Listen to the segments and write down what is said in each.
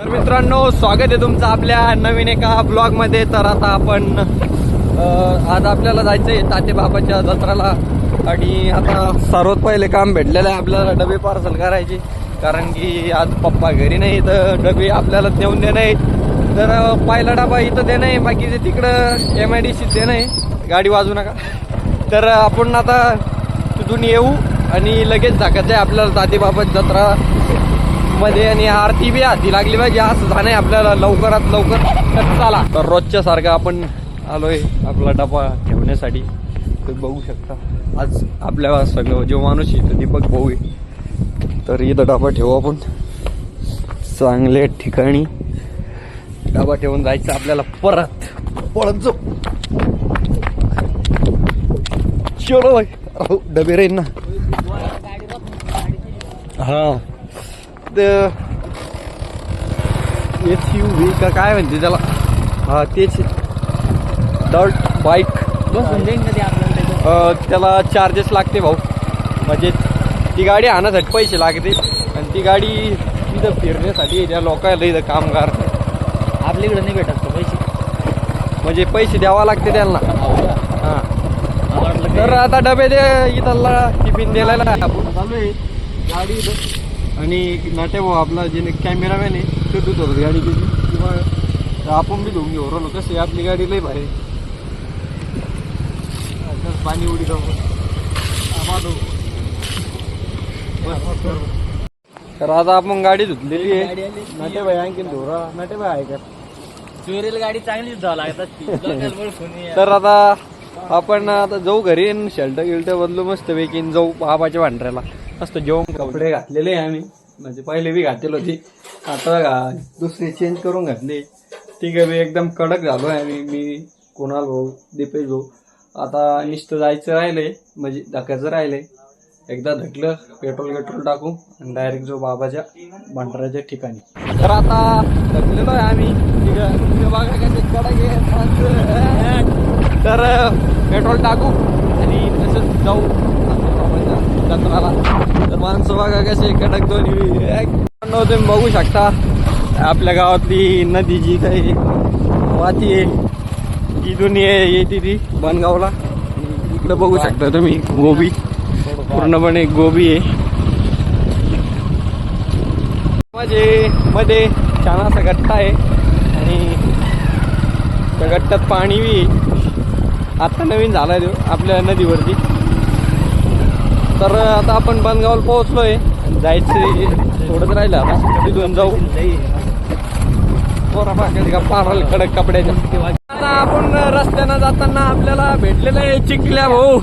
तर मित्रांनो स्वागत आहे तुमचं आपल्या नवीन एका ब्लॉगमध्ये तर आता आपण आज आपल्याला जायचंय ताते बाबाच्या जत्राला. आणि आता सर्वात पहिले काम भेटलेलं आहे आपल्याला डबे पार्सल करायचे. कारण की आज पप्पा घरी नाही तर डबे आपल्याला देऊन देणं आहे. तर पहिला डबा इथं देणं आहे बाकीचे तिकडं एम आय डी सीत देणं आहे. गाडी वाजू नका. तर आपण आता तिथून येऊ आणि लगेच जाकायचं आहे आपल्याला ताते जत्रा. मध्ये आणि आरती बी हाती लागली पाहिजे. असं झालं आहे आपल्याला लवकरात लवकर. तर चला. तर रोजच्या सारखं आपण आलोय आपला डबा ठेवण्यासाठी. तर बघू शकता. आज आपल्या सगळं जो माणूस येतो दीपक भाऊ आहे. तर इथं डबा ठेवू आपण. चांगल्या ठिकाणी डबा ठेवून जायचं आपल्याला परत. पळत जाऊ. चलो भाई. अहो, डबे रे ना. हा. एच यू व्ही का काय म्हणते त्याला? हा तेच. डॉट बाईक अं, त्याला चार्जेस लागते भाऊ. म्हणजे ती गाडी आणण्यासाठी पैसे लागते. आणि ती गाडी इथं फिरण्यासाठी त्या लोकांना इथं कामगार. आपल्याकडे नाही भेटत पैसे? म्हणजे पैसे द्यावा लागते त्यांना. हां वाटलं तर आता डबे दे इथला टिफिन द्यायला. आपण चालू आहे. गाडी. आणि नाटे भाऊ आपला जे कॅमेरामॅन आहे ते धुत होतं गाडी कधी किंवा आपण बी धुवून घेऊ. राहिलो कसं आपली गाडी लई भारी पाणी उडी तर आता आपण गाडी धुतलेली आहे. नाटे भाई आणखीन धुरा. नाटे भाई आहे का? चोरीला गाडी चांगलीच ये. तर आता आपण आता जाऊ घरी शर्ट गिल्ट बदलू मस्त पैकी जाऊ बाबाच्या भांडऱ्याला. मस्त जेवण कपडे घातलेले आहे आम्ही. म्हणजे पहिले बी घातलेले होते. आता घा दुसरे चेंज करून घातले. ठीक आहे मी एकदम कडक झालो आहे आम्ही. मी कुणाल भाऊ दीपेश भाऊ. आता नुसतं जायचं राहिले म्हणजे धकायचं राहिले. एकदा धकलं पेट्रोल पेट्रोल टाकू आणि डायरेक्ट जो बाबाच्या भंडाराच्या ठिकाणी. तर आता धकलेलो आहे आम्ही. कडक तर पेट्रोल टाकू आणि तसंच जाऊ. जत्राला तर माणसं बघा कसे कडक दोन्ही. एक तुम्ही बघू शकता. आपल्या गावातली नदी जी काही वाती आहे इथून येते ती बनगावला. इकडं बघू शकता तुम्ही गोबी. पूर्णपणे गोबी आहे. म्हणजे मध्ये छान असा गट्टा आहे. आणि त्या गट्ट्यात पाणी बी आहे. आता नवीन झाला तो आपल्या नदीवरती. तर आता आपण बनगावला पोहोचलोय. जायचं थोडंच राहिलं आता. तिथून जाऊ? पोरा पाकायची गप्पा मारायला कडक कपड्याच्या. आता आपण रस्त्यानं जाताना आपल्याला भेटलेलं आहे चिखल्या भाऊ.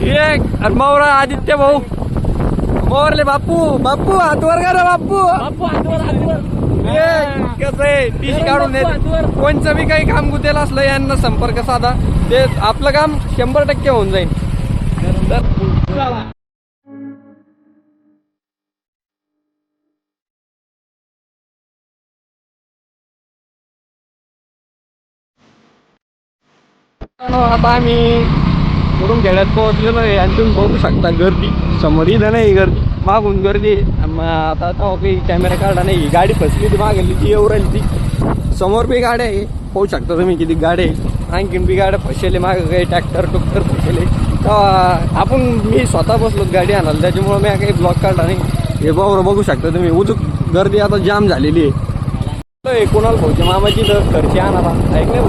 एक. आणि मौरा आदित्य भाऊ. मोरले बापू. बापू हातवर का रे बापू. कसं आहे? काढून कोणचं बी काही काम गुतेल असलं यांना संपर्क साधा. ते आपलं काम शंभर टक्के होऊन जाईल आता आम्ही कुठून खेड्यात पोहोचलेलो आहे आणि तुम्ही बघू शकता गर्दी. समोर इथं नाही गर्दी. मागून गर्दी मग आता तो काही कॅमेरा काढा नाही. गाडी फसली ती मागली ती येऊ राहिली ती. समोर बी गाड्या आहे. पाहू शकता तुम्ही किती गाड्या आहे. आणखीन बी गाड्या फसले मागं काही ट्रॅक्टर टुक्टर फसले आपण मी स्वतः बसलो गाडी आणाल त्याच्यामुळे मी काही ब्लॉक काढला नाही. हे बरोबर बघू शकता तुम्ही. उजूक गर्दी आता जाम झालेली आहे. हे कोणाला भाऊच्या मामाची तर घरची आणाला ऐक नाही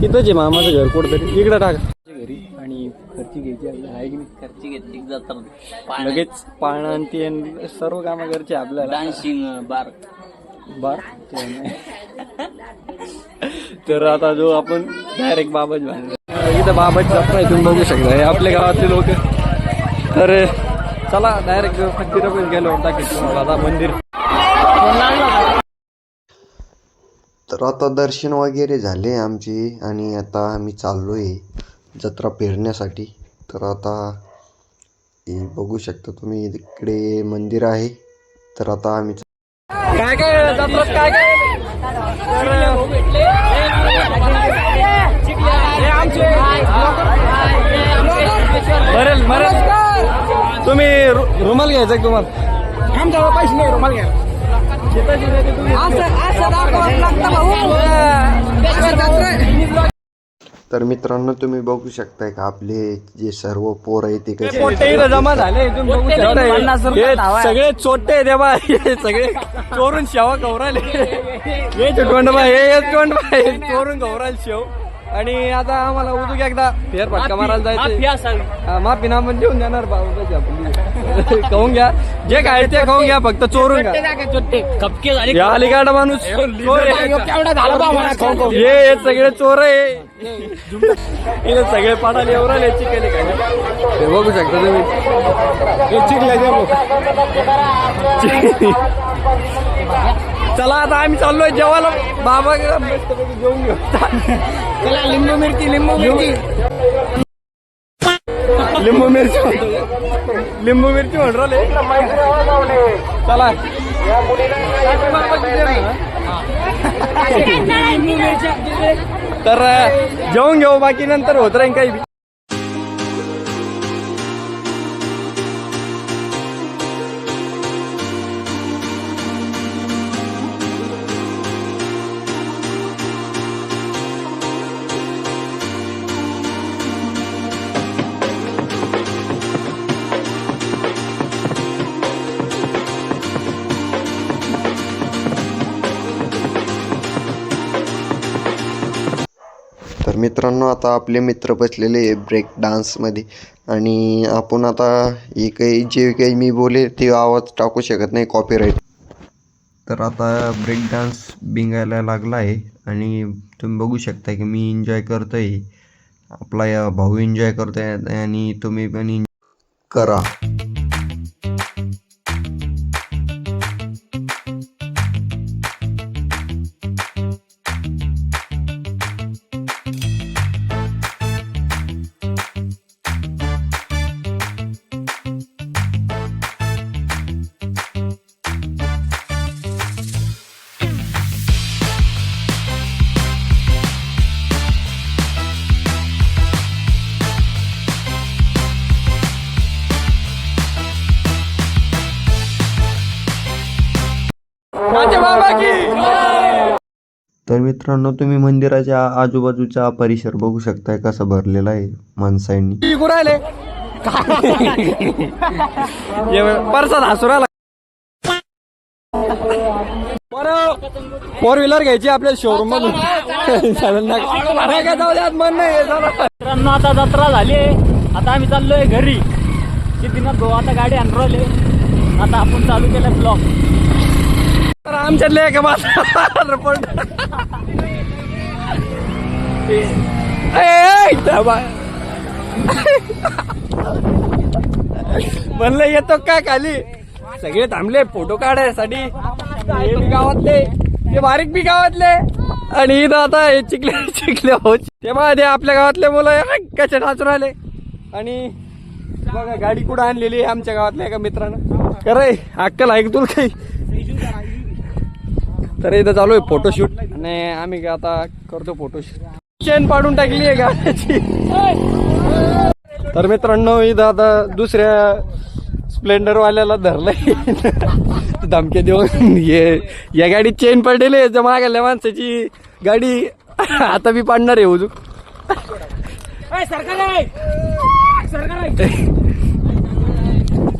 तिथंच आहे मामाचं घर कुठंतरी. इकडं टाका. घरी आणि खर्ची घ्यायची आहे. की नाही? खर्ची घेतली जातात. लगेच पाळणं आणि ते सर्व कामं घरचे आपल्याला. डान्सिंग बार. बार. तर आता जो आपण डायरेक्ट बाबाच बांधलं इथं बाबाची जत्रा आहे तुम्ही बघू शकता. हे आपल्या गावातले लोक. तर चला डायरेक्ट फकीर गेलो टाकेल तुम्हाला. आता मंदिर. तर आता दर्शन वगैरे झाले आमचे आणि आता आम्ही चाललो आहे जत्रा फिरण्यासाठी तर आता हे बघू शकता तुम्ही इकडे मंदिर आहे. तर आता आम्ही काय काय काय काय मरेल मरेल. तुम्ही रुमाल घ्यायचा का तुम्हाला? आमच्या पैसे नाही रुमाल घ्या तर मित्रांनो तुम्ही बघू शकताय का आपले जे सर्व पोर आहे ते कसे जमा झाले इथून बघू शकता पन्नास हे रुपये धावा. आहे. सगळे चोट्टे देवा हे सगळे चोरून शेवा गौराले हे टोंडबा हे हे हे चोरून गौराल शेव. आणि आता आम्हाला उदूक एकदा फेर फटका मारायला जायचं माफी ना पण देऊन देणार बाबा खाऊन घ्या. जे काय ते खाऊन घ्या फक्त चोरून घ्या. अलीगाड माणूस. हे सगळे चोर आहे. हे सगळे पाडाले एवढा काय? हे बघू शकता तुम्ही. हे चिकले चला आता आम्ही चाललोय जेवायला. बाबा जेवून घेऊ. चला लिंबू मिरची लिंबू मिरची. लिंबू मिरची. लिंबू मिरची म्हणून राहिले. चला. तर जेवून घेऊ बाकी नंतर होत राहील काही. मित्रांनो आता आपले मित्र बसलेले आहे ब्रेक डान्समध्ये आणि आपण आता हे काही जे काही मी बोले ते आवाज टाकू शकत नाही कॉपीराईट तर आता ब्रेक डान्स बिंगायला लागला आहे आणि तुम्ही बघू शकता की मी एन्जॉय करतो आहे आपला या भाऊ एन्जॉय करतो आहे आणि तुम्ही पण करा. तर मित्रांनो तुम्ही मंदिराच्या आजूबाजूचा परिसर बघू शकताय कसा भरलेला आहे माणसांनी. परसात हसू राहिला. फोर व्हीलर घ्यायची आपल्या शोरूम मधून. मन नाही. मित्रांनो आता जत्रा झाली आता आम्ही चाललोय घरी. सिद्धीनाथ भाऊ आता गाडी आणले आता आपण चालू केलं ब्लॉक तर आमच्यातले एक रिपोर्ट म्हणलं येतो का खाली? सगळे थांबले फोटो काढायसाठी. गावातले ते बारीक बी गावातले. आणि इथं आता हे चिकले चिकले हो ते आपल्या गावातले मुलं कसे नाचून आले आणि बघा गाडी कुठं आणलेली आहे आमच्या गावातल्या एका मित्रानं. खरंय अक्कल ऐक तुला काही? तर इथं चालू आहे फोटोशूट आणि आम्ही का आता करतो फोटोशूट चेन पाडून टाकली आहे गाड्याची. तर मित्रांनो इथं आता दुसऱ्या स्प्लेंडर वाल्याला धरलंय. धमके देऊन ये या गाडी चेन पडलेली आहे. जमा गेल्या माणसाची गाडी आता मी पाडणार आहे उजू.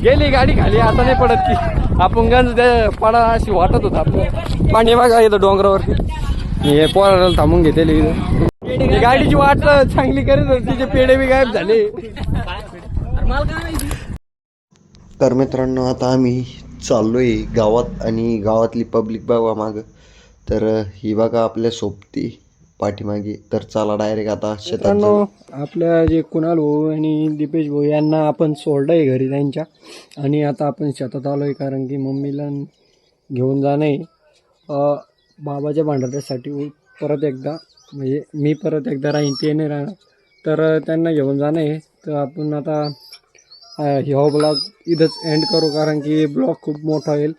गेली गाडी खाली आता नाही पडत ती. आपण गंज त्या पडा अशी वाटत होता आपण पाणी बघा इथं डोंगरावरती. हे पोराला थांबून घेतले गाडीची वाट चांगली करीत होती तिचे पेढे बी गायब झाले. तर मित्रांनो आता आम्ही चाललोय गावात आणि गावातली पब्लिक बघा मागं तर ही बघा आपल्या सोबती. पाठीमागे. तर चला डायरेक्ट आता शेतात मित्रांनो. आपल्या जे कुणाल भाऊ आणि दीपेश भाऊ यांना आपण सोडलंय घरी त्यांच्या. आणि आता आपण शेतात आलोय कारण की मम्मीला घेऊन जाणं आहे अं, बाबाच्या भांडाऱ्यासाठी परत एकदा म्हणजे मी परत एकदा राहीन ते नाही राहणार. तर त्यांना घेऊन जाणं आहे तर आपण आता अं, ह्यो ब्लॉग इथंच एंड करू कारण की ब्लॉग खूप मोठा होईल.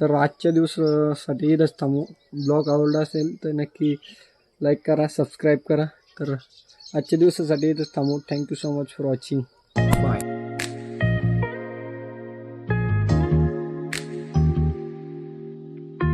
तर आजच्या दिवसासाठी इथंच थांबू. ब्लॉग आवडला असेल तर नक्की लाईक करा सबस्क्राईब करा. तर आजच्या दिवसासाठी इथंच थांबू. Thank you so much for watching